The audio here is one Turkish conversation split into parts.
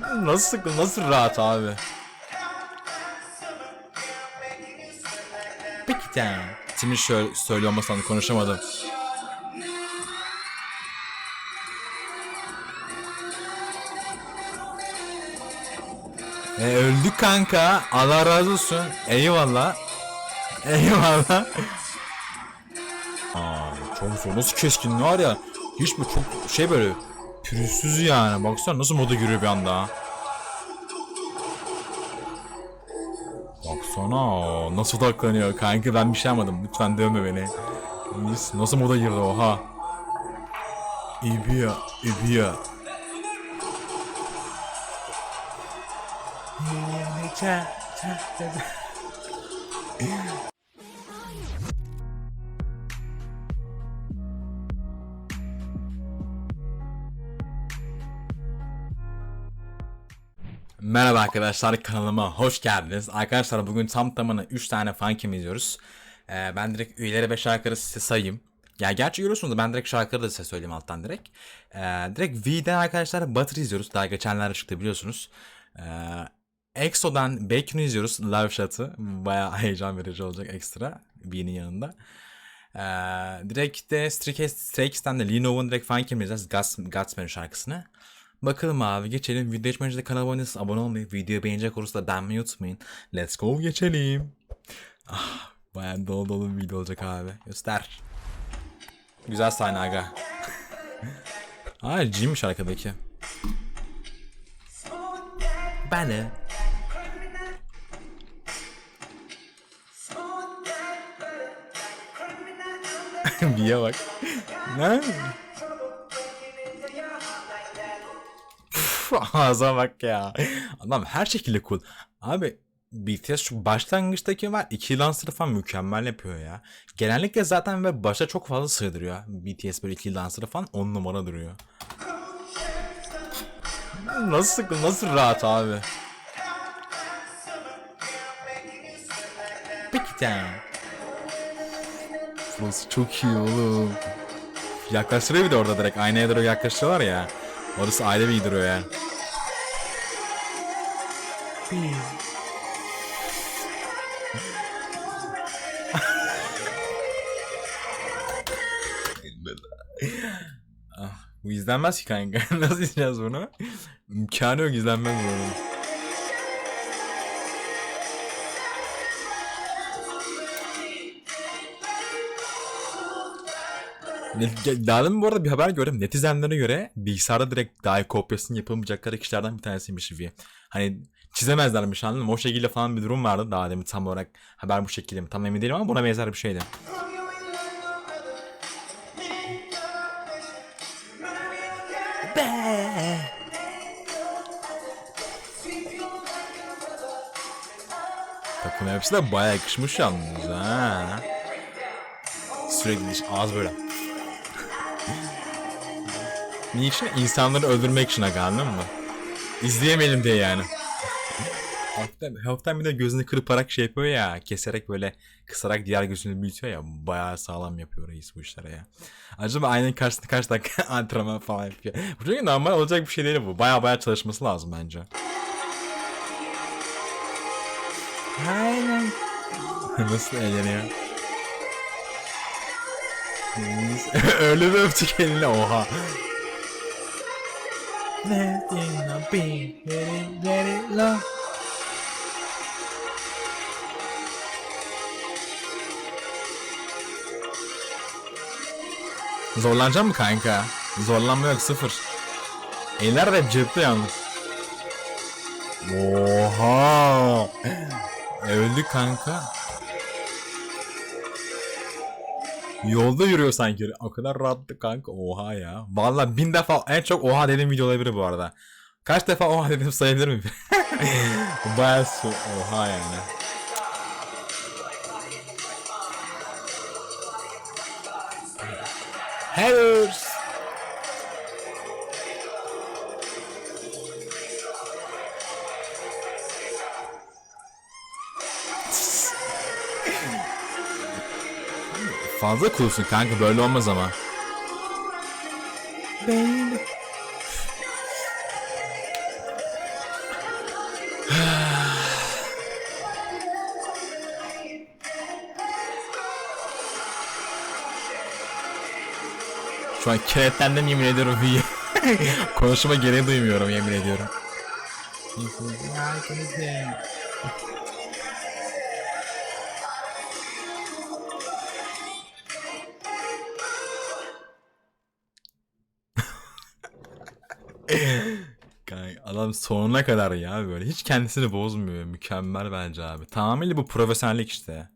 Nasıl nasıl rahat abi? Peki tamam. Şimdi şöyle söylüyor olmasam da konuşamadım. E, öldük kanka. Allah razı olsun. Eyvallah. Eyvallah. Aa, çok zor. Nasıl keskin var ya. Hiç bu çok şey böyle pürüzsüz yani. Baksana nasıl moda giriyor bir anda. Baksana nasıl odaklanıyor kanka ben bir şey yapmadım lütfen dövme beni. Nasıl moda girdi oha. İbiya, ibiya. Merhaba arkadaşlar kanalıma hoş geldiniz. Arkadaşlar bugün tam tamına 3 tane fankim izliyoruz. Ee, ben direkt üyeleri 5 şarkıları size sayayım. Ya gerçi görüyorsunuz ben direkt şarkıları da size söyleyeyim alttan direkt. Ee, direkt V'den arkadaşlar Butter izliyoruz. Daha geçenlerde çıktı biliyorsunuz. Ee, EXO'dan Bacon'u izliyoruz. Live Shot'ı. Bayağı heyecan verici olacak ekstra. V'nin yanında. Ee, direkt de Stray Kids- Stray Kids'ten de Linov'un direkt fankim izleyeceğiz. Gods, Godsman şarkısını. Bakalım abi geçelim. Video geçmeden kanalıma abone değilseniz abone olmayı, videoyu beğenecek olursa beğenmeyi unutmayın. Let's go geçelim. Ah, bayağı dolu dolu bir video olacak abi. Göster. Güzel sahne aga. Aa Jim'miş arkadaki. Bana. Biye bak. Ne? Ağza bak ya. Adam her şekilde cool. Abi BTS şu başlangıçtaki var. iki dansı falan mükemmel yapıyor ya. Genellikle zaten ve başta çok fazla sığdırıyor. BTS böyle iki dansları falan on numara duruyor. Nasıl nasıl rahat abi? Peki tamam. Burası çok iyi oğlum. Yaklaştırıyor bir de orada direkt. Aynaya doğru yaklaştırıyorlar ya. Orası ayrı bir duruyor yani. Ah, bu izlenmez ki kanka. Nasıl izleyeceğiz bunu? İmkanı yok izlenmez bu Daha demin bu arada bir haber gördüm. Netizenlere göre bilgisayarda direkt dahi kopyasını yapamayacakları kişilerden bir tanesiymiş Vivi. Hani çizemezlermiş anladın mı? O şekilde falan bir durum vardı daha demin tam olarak haber bu şekilde mi? Tam emin değilim ama buna benzer bir şeydi. Takım hepsi de bayağı yakışmış yalnız ha. Sürekli ağız böyle. Niçin? İnsanları öldürmek için aga anladın mı? İzleyemeyelim diye yani. Hafiften, hafiften bir de gözünü kırparak şey yapıyor ya. Keserek böyle kısarak diğer gözünü büyütüyor ya. Bayağı sağlam yapıyor reis bu işlere ya. Acaba aynanın karşısında kaç dakika antrenman falan yapıyor. Bu çünkü normal olacak bir şey değil bu. Bayağı bayağı çalışması lazım bence. Aynen. Nasıl eğleniyor? Öyle bir öptük eline oha. Let it be, let it, let it love. Zorlanacak mı kanka? Zorlanma yok sıfır. Eller de hep cepte yalnız. Oha! Öldük kanka. Yolda yürüyor sanki. O kadar rahatlı kanka. Oha ya. Vallahi bin defa en çok oha dediğim video olabilir bu arada. Kaç defa oha dedim sayabilir miyim? Bayağı su. Oha yani. Haters. Fazla coolsun kanka böyle olmaz ama. Şu an kenetlendim yemin ediyorum. Konuşma gereği duymuyorum yemin ediyorum. Adam sonuna kadar ya böyle hiç kendisini bozmuyor. Mükemmel bence abi. Tamamıyla bu profesyonellik işte.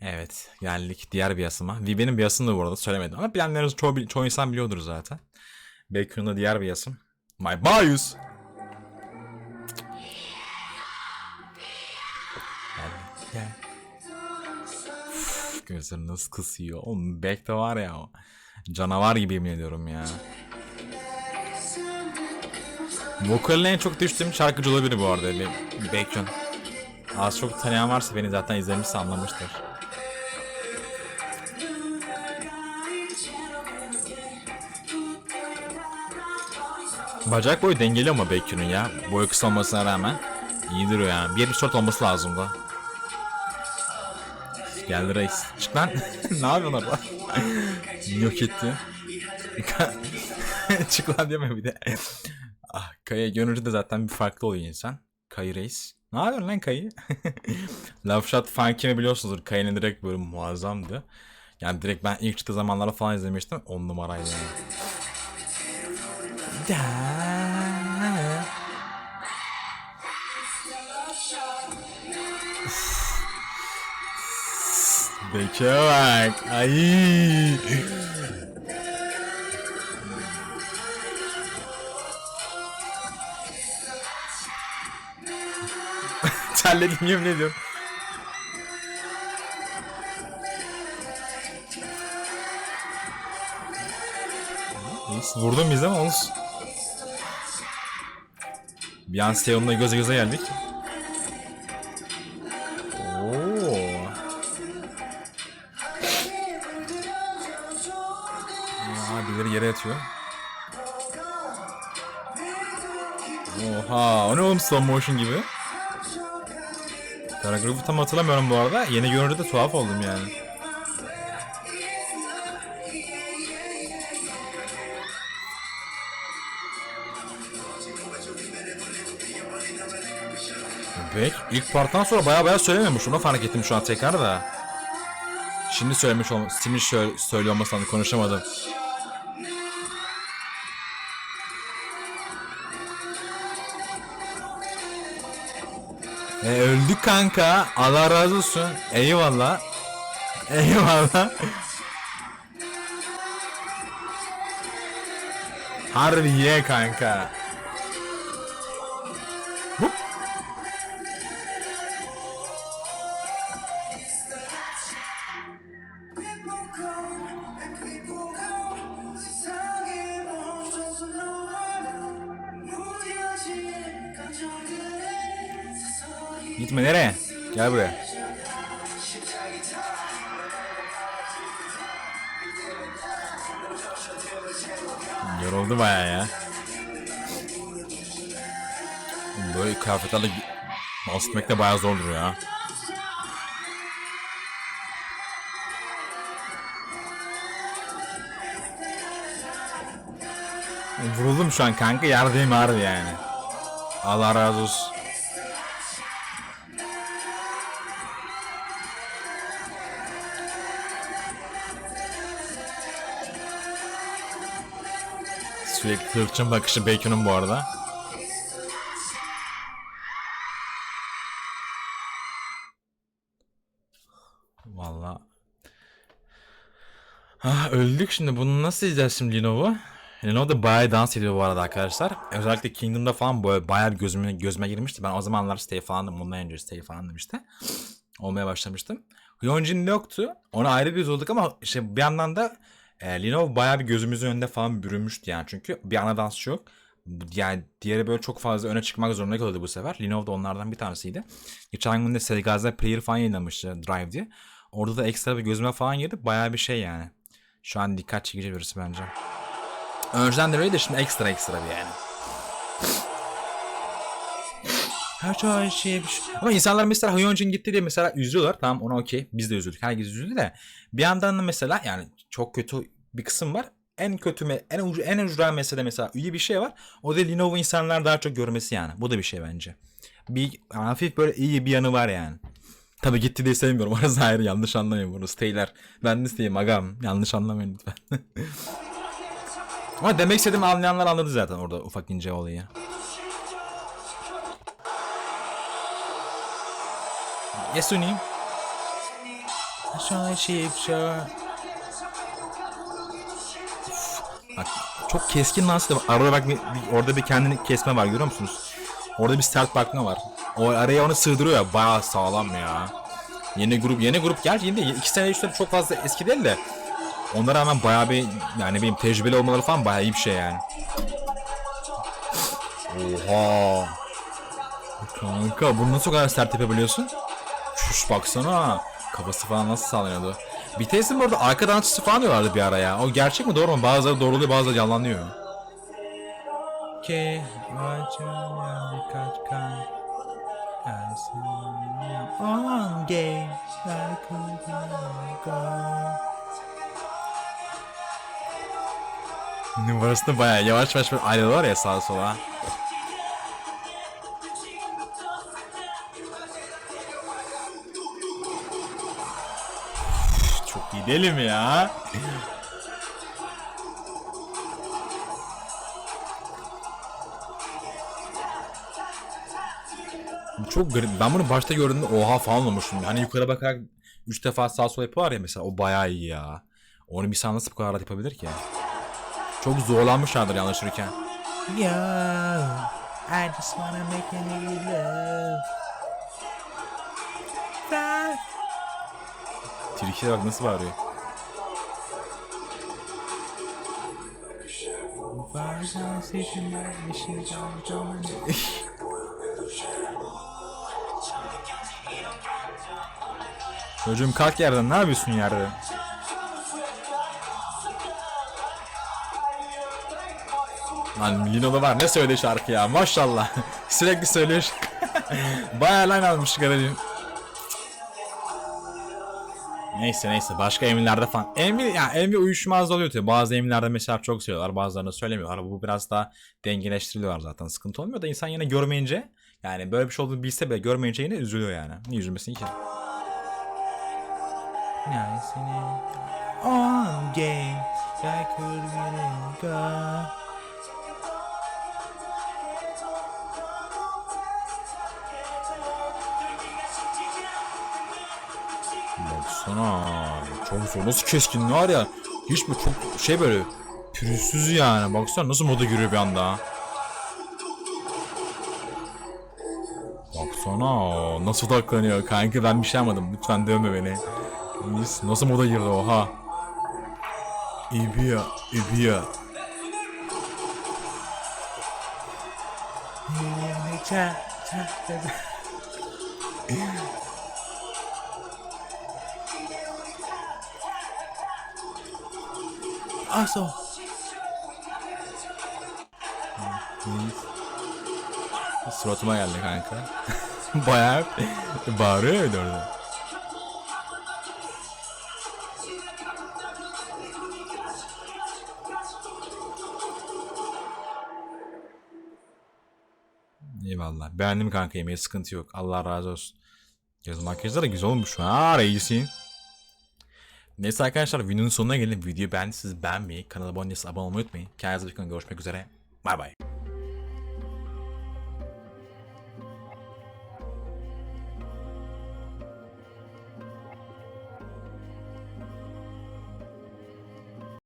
Evet geldik diğer bir yasıma. Vibe'nin bir yasını da bu arada söylemedim ama bilenleriniz çoğu, çoğu insan biliyordur zaten. Bacon'un da diğer bir yasım. My Bios. Gel, gel. Üf, Gözleri nasıl kısıyor. Oğlum Beck de var ya. Canavar gibi yemin ediyorum ya. Vokaline en çok düştüğüm şarkıcı olabilir bu arada. Be- Bacon. Az çok tanıyan varsa beni zaten izlemişse anlamıştır. Bacak boyu dengeli ama Bacon'un ya. Boyu kısa olmasına rağmen. İyidir o yani. Bir short olması lazım da. Geldi reis. Çık lan. ne yapıyorsun orada? Yok etti. Çık lan deme bir de. ah, Kaya görünce de zaten bir farklı oluyor insan. Kayı reis. Ne yapıyorsun lan Kayı? Love Shot Funky'mi biliyorsunuzdur. Kayı'nın direkt böyle muazzamdı. Yani direkt ben ilk çıktığı zamanlarda falan izlemiştim. 10 numaraydı yani. Da. Beke bak. Ay. Terledim yemin ediyorum. Vurdum biz ama olsun. Beyoncé onunla göze göze geldik. Oo. Aa, birileri yere yatıyor. Oha, o ne oğlum slow motion gibi? Paragrafı tam hatırlamıyorum bu arada. Yeni görünce de tuhaf oldum yani. Bek ilk parttan sonra baya baya söylemiyormuş. Onu fark ettim şu an tekrar da. Şimdi söylemiş olma, şimdi şöyle söylüyor olmasından konuşamadım. E, öldük kanka. Allah razı olsun. Eyvallah. Eyvallah. Harbi ye kanka. Gitme nereye? Gel buraya. Yoruldu baya ya. Böyle kıyafetlerle dans etmek de baya zordur ya. Vuruldum şu an kanka yerdeyim harbi yani. Allah razı olsun. Sürekli hırçın bakışı Bacon'un bu arada. Valla. Ah, öldük şimdi. Bunu nasıl izleyeceğiz şimdi Lenovo? Lenovo da bayağı dans ediyor bu arada arkadaşlar. Özellikle Kingdom'da falan böyle bayağı gözüme, gözüme girmişti. Ben o zamanlar stay falandım. Bundan önce stay falandım işte. Olmaya başlamıştım. Hyunjin yoktu. Ona ayrı bir üzüldük ama işte bir yandan da e, Lenovo bayağı bir gözümüzün önünde falan bürünmüştü yani. Çünkü bir ana dansçı yok. Yani diğeri böyle çok fazla öne çıkmak zorunda kalıyordu bu sefer. Lenovo da onlardan bir tanesiydi. Geçen gün de Segaz'da Player falan yayınlamıştı Drive diye. Orada da ekstra bir gözüme falan girdi. Bayağı bir şey yani. Şu an dikkat çekici birisi bence. Önceden de öyle de şimdi ekstra ekstra bir yani. Her şey şey. Ama insanlar mesela Hyunjin gitti diye mesela üzülüyorlar. Tamam ona okey. Biz de üzüldük. Herkes üzüldü de. Bir yandan da mesela yani çok kötü bir kısım var. en kötü en ucu en ücra mesele mesela iyi bir şey var. O da Lenovo insanlar daha çok görmesi yani. Bu da bir şey bence. Bir hafif böyle iyi bir yanı var yani. Tabi gitti diye sevmiyorum. Orası ayrı yanlış anlamayın bunu. Steyler. Ben de steyim agam. Yanlış anlamayın lütfen. Ama demek istediğimi anlayanlar anladı zaten orada ufak ince olayı. Yasuni. Aşağı şey aşağı. Bak çok keskin nasıl arada bak bir, orada bir kendini kesme var görüyor musunuz? Orada bir sert bakma var. O araya onu sığdırıyor ya bayağı sağlam ya. Yeni grup yeni grup gerçi yeni de 2 sene 3 sene çok fazla eski değil de Onlara rağmen bayağı bir yani benim tecrübeli olmaları falan bayağı iyi bir şey yani. Oha. Kanka bunu nasıl o kadar sert yapabiliyorsun? Şuş baksana. Kafası falan nasıl sallanıyordu. BTS'in bu arada arka dansçısı falan diyorlardı bir ara ya. O gerçek mi doğru mu? Bazıları doğruluyor bazıları yalanlıyor. Game Numarasında bayağı yavaş yavaş ayrılıyorlar ya sağa sola. Gidelim ya. Çok garip. Ben bunu başta gördüğümde oha falan olmuştum. Hani yukarı bakarak 3 defa sağ sol yapıyorlar ya mesela. O bayağı iyi ya. Onu bir insan nasıl bu kadar rahat yapabilir ki? Çok zorlanmışlardır yanlış yürürken. Yo, I just wanna make you love. Tilkiye bak nasıl bağırıyor. Çocuğum kalk yerden ne yapıyorsun yerde? Lan Lino'da var ne söyledi şarkı ya maşallah. Sürekli söylüyor. Bayağı lan almış garajım. Neyse neyse başka emirlerde falan. Emir ya emir uyuşmaz oluyor tabii. Bazı emirlerde mesela çok söylüyorlar bazılarını söylemiyorlar. Bu biraz daha dengeleştiriliyorlar zaten. Sıkıntı olmuyor da insan yine görmeyince yani böyle bir şey olduğunu bilse bile görmeyince yine üzülüyor yani. Niye üzülmesin ki? Nihayesini on game I could. Baksana çok zor nasıl keskin var ya. Hiç bu çok şey böyle pürüzsüz yani. Baksana nasıl moda giriyor bir anda. Baksana nasıl odaklanıyor. Kanka ben bir şey yapmadım. Lütfen dövme beni. Nasıl moda girdi oha İbiya İbiya Aso Suratıma geldi kanka. Bayağı bağırıyor de orada. Eyvallah. Beğendim kanka yemeği sıkıntı yok. Allah razı olsun. Göz makyajları güzel olmuş. Ha reisin. Neyse arkadaşlar videonun sonuna gelin. Videoyu beğendiyseniz beğenmeyi, kanala abone değilseniz abone olmayı unutmayın. Kendinize bakın. Görüşmek üzere. Bay bay.